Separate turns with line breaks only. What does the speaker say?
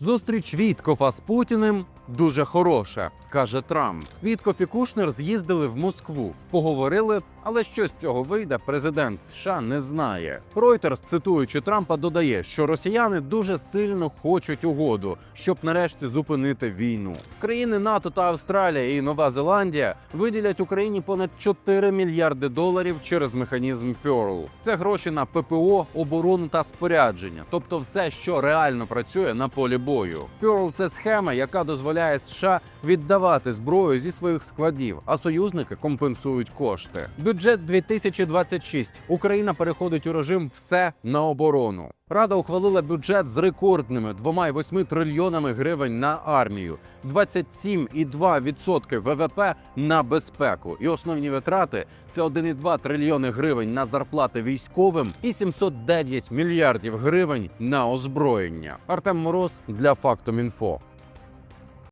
Зустріч Віткофа з Путіним дуже хороша, каже Трамп. Віткоф і Кушнер з'їздили в Москву, поговорили, але що з цього вийде, президент США не знає. Reuters, цитуючи Трампа, додає, що росіяни дуже сильно хочуть угоду, щоб нарешті зупинити війну. Країни НАТО та Австралія і Нова Зеландія виділять Україні понад 4 мільярди доларів через механізм Pearl. Це гроші на ППО, оборону та спорядження, тобто все, що реально працює на полі бою. Pearl – це схема, яка дозволяє США віддавати зброю зі своїх складів, а союзники компенсують кошти. Бюджет 2026. Україна переходить у режим все на оборону. Рада ухвалила бюджет з рекордними 2,8 трильйонами гривень на армію, 27,2% ВВП на безпеку. І основні витрати це 1,2 трильйони гривень на зарплати військовим і 709 мільярдів гривень на озброєння. Артем Мороз для Фактом Інфо.